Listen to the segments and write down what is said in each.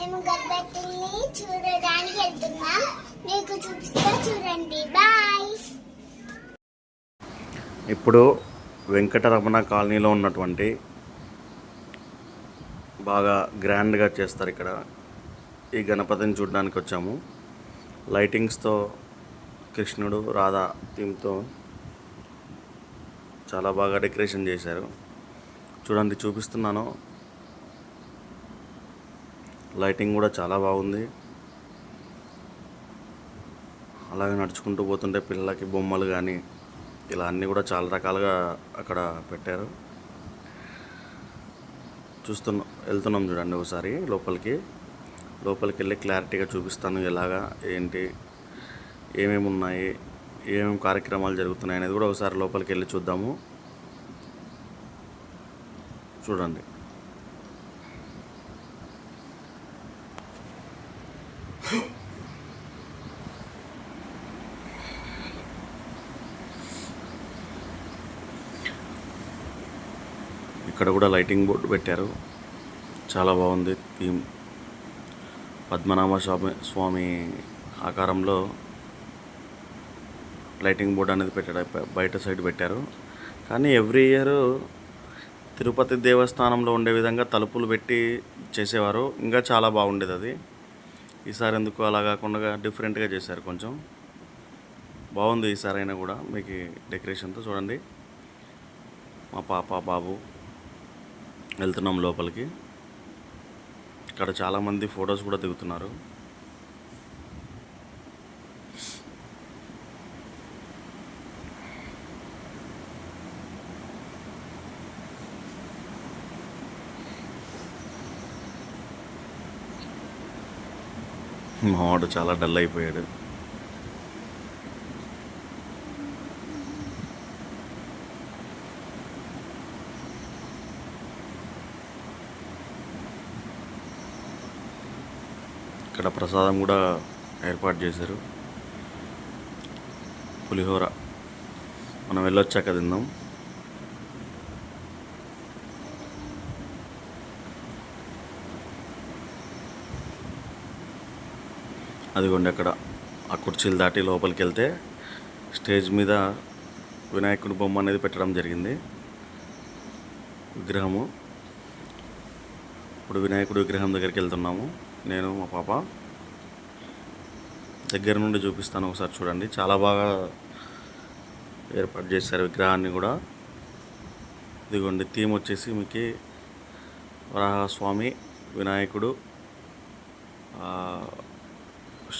మేము గణపతిని చూడడానికి వెళ్తున్నాం. మీకు చూపిస్తా చూడండి. బాయ్. ఇప్పుడు వెంకటరమణ కాలనీలో ఉన్నటువంటి బాగా గ్రాండ్గా చేస్తారు ఇక్కడ. ఈ గణపతిని చూడడానికి వచ్చాము. లైటింగ్స్తో కృష్ణుడు రాధా థీమ్తో చాలా బాగా డెకరేషన్ చేశారు. చూడండి చూపిస్తున్నాను. లైటింగ్ కూడా చాలా బాగుంది. అలాగే నడుచుకుంటూ పోతుంటే పిల్లలకి బొమ్మలు కానీ ఇలా అన్నీ కూడా చాలా రకాలుగా అక్కడ పెట్టారు. చూస్తున్నాం వెళ్తున్నాం చూడండి ఒకసారి లోపలికి. లోపలికి వెళ్ళి క్లారిటీగా చూపిస్తాను ఎలాగా ఏంటి ఏమేమి ఉన్నాయి ఏమేమి కార్యక్రమాలు జరుగుతున్నాయి అనేది కూడా ఒకసారి లోపలికి వెళ్ళి చూద్దాము. చూడండి. ఇక్కడ కూడా లైటింగ్ బోర్డు పెట్టారు. చాలా బాగుంది థీమ్. పద్మనాభ స్వామి స్వామి ఆకారంలో లైటింగ్ బోర్డు అనేది పెట్టాడు బయట సైడ్ పెట్టారు. కానీ ఎవ్రీ ఇయర్ తిరుపతి దేవస్థానంలో ఉండే విధంగా తలుపులు పెట్టి చేసేవారు. ఇంకా చాలా బాగుండేది అది. ఈసారి ఎందుకు అలా కాకుండా డిఫరెంట్గా చేశారు కొంచెం. బాగుంది ఈసారి అయినా కూడా. మీకు డెకరేషన్తో చూడండి. మా పాప బాబు వెళ్తున్నాం లోపలికి. ఇక్కడ చాలామంది ఫొటోస్ కూడా దిగుతున్నారు. మావాడు చాలా డల్ అయిపోయాడు. ఇక్కడ ప్రసాదం కూడా ఏర్పాటు చేశారు. పులిహోర. మనం వెళ్ళొచ్చాక తిందాం. అదిగోండి అక్కడ ఆ కుర్చీలు దాటి లోపలికి వెళ్తే స్టేజ్ మీద వినాయకుడి బొమ్మ అనేది పెట్టడం జరిగింది. విగ్రహము. ఇప్పుడు వినాయకుడి విగ్రహం దగ్గరికి వెళ్తున్నాము. నేను మా పాప. దగ్గర నుండి చూపిస్తాను ఒకసారి చూడండి. చాలా బాగా ఏర్పాటు చేశారు విగ్రహాన్ని కూడా. ఇదిగోండి థీమ్ వచ్చేసి మీకు వరాహస్వామి వినాయకుడు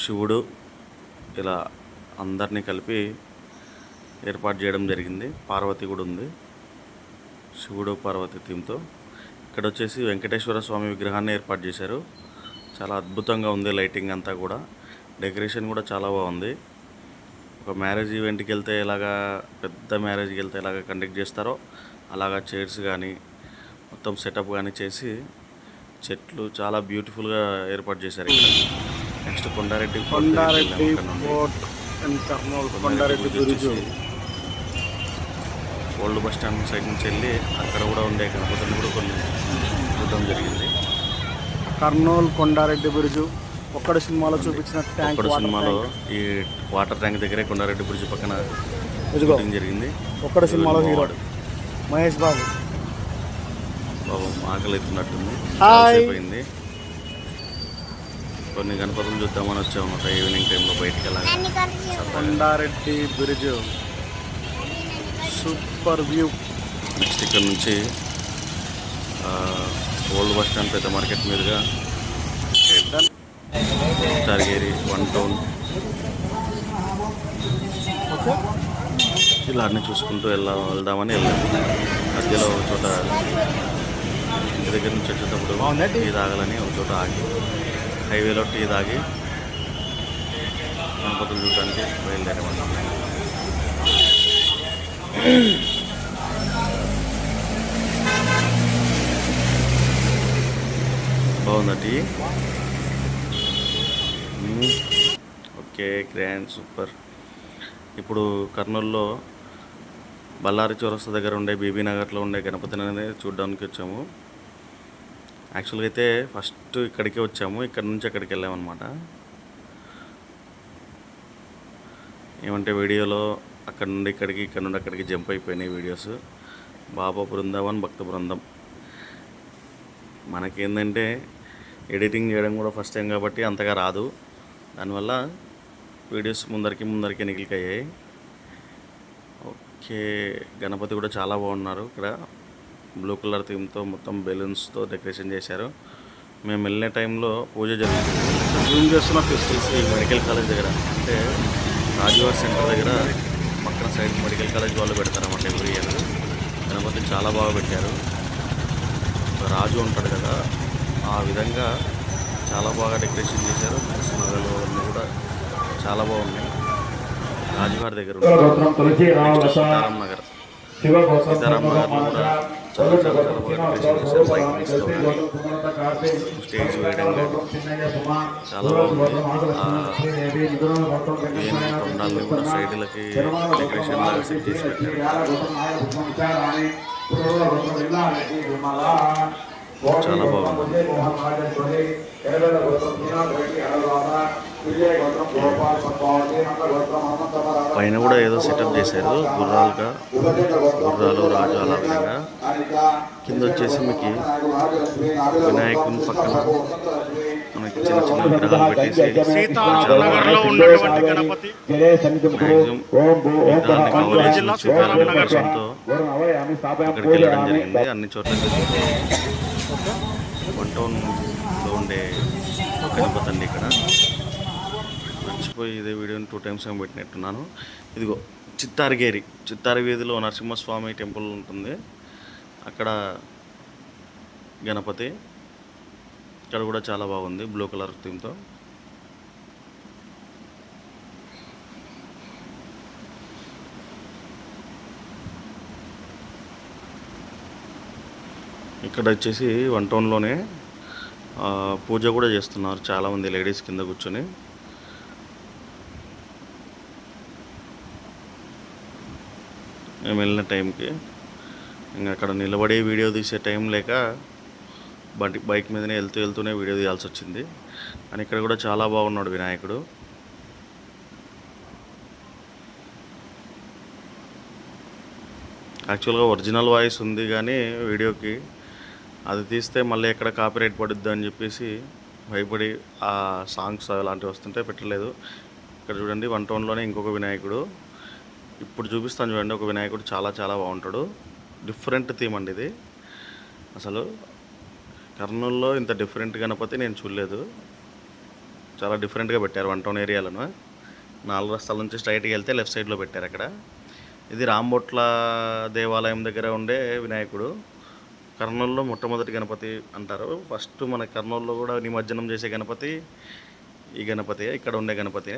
శివుడు ఇలా అందరినీ కలిపి ఏర్పాటు చేయడం జరిగింది. పార్వతి కూడా ఉంది. శివుడు పార్వతి థీమ్తో. ఇక్కడ వచ్చేసి వెంకటేశ్వర స్వామి విగ్రహాన్ని ఏర్పాటు చేశారు. చాలా అద్భుతంగా ఉంది లైటింగ్ అంతా కూడా. డెకరేషన్ కూడా చాలా బాగుంది. ఒక మ్యారేజ్ ఈవెంట్కి వెళ్తే ఎలాగా పెద్ద మ్యారేజ్కి వెళ్తే ఎలాగ కండక్ట్ చేస్తారో అలాగా చైర్స్ కానీ మొత్తం సెటప్ కానీ చేసి చెట్లు చాలా బ్యూటిఫుల్గా ఏర్పాటు చేశారు ఇక్కడ. Next Kondareddy Kondareddy old bus stand side నుంచి వెళ్ళి అక్కడ కూడా ఉండే గణపతిని కూడా కొన్ని చూడడం జరిగింది. కర్నూలు కొండారెడ్డి బ్రిడ్జ్. ఒక్కడ సినిమాలో చూపించిన ట్యాంక్ ఒక్కడు సినిమాలో. ఈ వాటర్ ట్యాంక్ దగ్గరే కొండారెడ్డి బ్రిడ్జ్ పక్కన షూటింగ్ జరిగింది. ఒక్కడ సినిమాలో హీరో. మహేష్ బాబు. పాపం ఆకలి అవుతున్నట్టుంది హాయ్. అయిపోయింది కొన్ని గణపతులు చూద్దామని వచ్చామన్నమాట ఈవినింగ్ టైంలో బయటికి వెళ్ళాలి. Kondareddy bridge. Super view. Next ఇక్కడ నుంచి ఆ, ఓల్డ్ బస్ స్టాండ్ పెద్ద మార్కెట్ మీదుగా టార్గేరి వన్ టౌన్. ఇలా అన్నీ చూసుకుంటూ వెళ్ళా వెళ్దామని వెళ్ళాము మధ్యలో ఒక చోట ఇంటి దగ్గర నుంచి వచ్చేటప్పుడు టీ? తాగాలని ఒక చోట ఆగి హైవేలో టీ తాగి గణపతులు చూడడానికి బయలుదేరామన్నాం బాగుందా టీ ఓకే గ్రాండ్ సూపర్. ఇప్పుడు కర్నూలులో బళ్ళారి చౌరస్తా దగ్గర ఉండే బీబీ నగర్లో ఉండే గణపతిని అనేది చూడడానికి వచ్చాము. యాక్చువల్గా అయితే ఫస్ట్ ఇక్కడికే వచ్చాము ఇక్కడ నుంచి అక్కడికి వెళ్ళామన్నమాట. ఏమంటే వీడియోలో అక్కడ నుండి ఇక్కడికి ఇక్కడ నుండి అక్కడికి జంప్ అయిపోయినాయి వీడియోస్. బాబా బృందావన్ భక్త బృందం. మనకేంటంటే ఎడిటింగ్ చేయడం కూడా ఫస్ట్ టైం కాబట్టి అంతగా రాదు. దానివల్ల వీడియోస్ ముందరికి ముందరికి నిగిలికయ్యాయి ఓకే గణపతి కూడా చాలా బాగున్నారు. ఇక్కడ బ్లూ కలర్ థీమ్తో మొత్తం బెలూన్స్తో డెకరేషన్ చేశారు. మేము వెళ్ళిన టైంలో పూజ జరిగింది జూమ్ చేస్తున్నా వచ్చేసి మెడికల్ కాలేజ్ దగ్గర. అంటే రాజువారి సెంటర్ దగ్గర పక్కన సైడ్ మెడికల్ కాలేజ్ వాళ్ళు పెడతారన్నమాట ఎవ్రీ ఇయర్ గణపతి చాలా బాగా పెట్టారు. రాజు ఉంటాడు కదా ఆ విధంగా చాలా బాగా డెకరేషన్ చేశారు. ప్లస్ నగలు అన్నీ కూడా చాలా బాగున్నాయి. రాజుగారి దగ్గర సీతారాం నగర్. సీతారాం నగర్లో కూడా చాలా చాలా చాలా బాగా డెకరేషన్ చేశారు. స్టేజ్ వేయడం చాలా బాగుంది. వేణు తొండాలని కూడా సైడ్లకి డెకరేషన్ లాగా సెట్ చేసి పెట్టారు. చాలా బాగుంది. పైన కూడా ఏదో సెటప్ చేశారు గుర్రాలుగా. గుర్రాలు రాజు అలా విధంగా. కింద వచ్చేసి మీకు వినాయకుని పక్కన మనకి చిన్న చిన్న విగ్రహాలు పెట్టేసి సీతారామనగర్లో ఉన్నటువంటి గణపతి. మ్యాక్సిమం ఉద్దేశంతో అక్కడికి వెళ్ళడం జరిగింది. అన్ని చోట్ల వన్ టౌన్లో ఉండే గణపతి అండి ఇక్కడ. మర్చిపోయి ఇదే వీడియోని టూ టైమ్స్ ఏమి పెట్టినట్టున్నాను. ఇదిగో చిత్తారగేరి చిత్తార వీధిలో నరసింహస్వామి టెంపుల్ ఉంటుంది. అక్కడ గణపతి ఇక్కడ కూడా చాలా బాగుంది బ్లూ కలర్ థీమ్తో. ఇక్కడ వచ్చేసి వన్ టౌన్లోనే పూజ కూడా చేస్తున్నారు చాలామంది లేడీస్ కింద కూర్చొని. మేము వెళ్ళిన టైంకి ఇంకా అక్కడ నిలబడి వీడియో తీసే టైం లేక బండి బైక్ మీదనే వెళ్తూ వెళ్తూనే వీడియో తీయాల్సి వచ్చింది అని ఇక్కడ కూడా చాలా బాగున్నాడు వినాయకుడు. యాక్చువల్గా ఒరిజినల్ వాయిస్ ఉంది కానీ వీడియోకి అది తీస్తే మళ్ళీ ఎక్కడ కాపీరైట్ పడుద్ది అని చెప్పేసి భయపడి ఆ సాంగ్స్ అలాంటివి వస్తుంటే పెట్టలేదు. ఇక్కడ చూడండి వన్ టౌన్లోనే ఇంకొక వినాయకుడు. ఇప్పుడు చూపిస్తాను చూడండి ఒక వినాయకుడు చాలా చాలా బాగుంటాడు. డిఫరెంట్ థీమ్ అండి ఇది. అసలు కర్నూలులో ఇంత డిఫరెంట్ గణపతి నేను చూడలేదు. చాలా డిఫరెంట్గా పెట్టారు వన్ టౌన్ ఏరియాలను. నాలుగు రస్తాల నుంచి స్ట్రైట్గా వెళ్తే లెఫ్ట్ సైడ్లో పెట్టారు అక్కడ. ఇది రాంబొట్ల దేవాలయం దగ్గర ఉండే వినాయకుడు. కర్నూలులో మొట్టమొదటి గణపతి అంటారు. ఫస్ట్ మన కర్నూలులో కూడా నిమజ్జనం చేసే గణపతి ఈ గణపతి ఇక్కడ ఉండే గణపతి.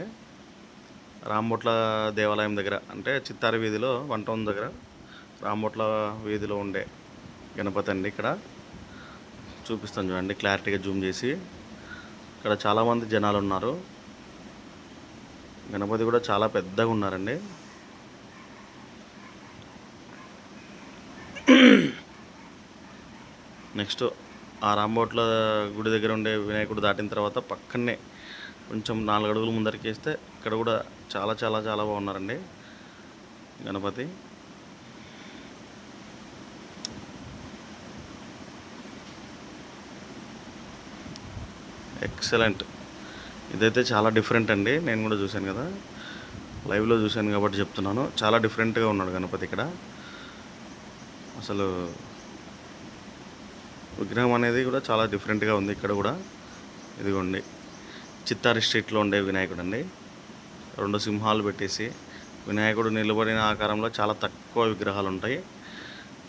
రాంబొట్ల దేవాలయం దగ్గర అంటే చిత్తారి వీధిలో వన్ టౌన్ దగ్గర రాంబొట్ల వీధిలో ఉండే గణపతి అండి ఇక్కడ. చూపిస్తాను చూడండి క్లారిటీగా జూమ్ చేసి. ఇక్కడ చాలామంది జనాలు ఉన్నారు. గణపతి కూడా చాలా పెద్దగా ఉన్నారండి. నెక్స్ట్ ఆ రాంబోట్ల గుడి దగ్గర ఉండే వినాయకుడు దాటిన తర్వాత పక్కనే కొంచెం నాలుగు అడుగులు ముందరికి వేస్తే ఇక్కడ కూడా చాలా చాలా చాలా బాగున్నారండి. గణపతి. ఎక్సలెంట్. ఇదైతే చాలా డిఫరెంట్ అండి. నేను కూడా చూశాను కదా. లైవ్లో చూశాను కాబట్టి చెప్తున్నాను. చాలా డిఫరెంట్గా ఉన్నాడు గణపతి ఇక్కడ. అసలు విగ్రహం అనేది కూడా చాలా డిఫరెంట్గా ఉంది ఇక్కడ కూడా. ఇదిగోండి. చిత్తారి స్ట్రీట్లో ఉండే వినాయకుడు అండి రెండు సింహాలు పెట్టేసి వినాయకుడు నిలబడిన ఆకారంలో చాలా తక్కువ విగ్రహాలు ఉంటాయి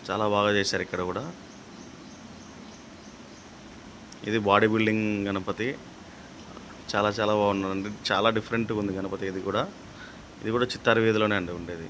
చాలా బాగా చేశారు ఇక్కడ కూడా. ఇది బాడీ బిల్డింగ్ గణపతి. చాలా చాలా బాగున్నాడండి. చాలా డిఫరెంట్గా ఉంది గణపతి ఇది కూడా. ఇది కూడా చిత్తారి వీధిలోనే అండి ఉండేది.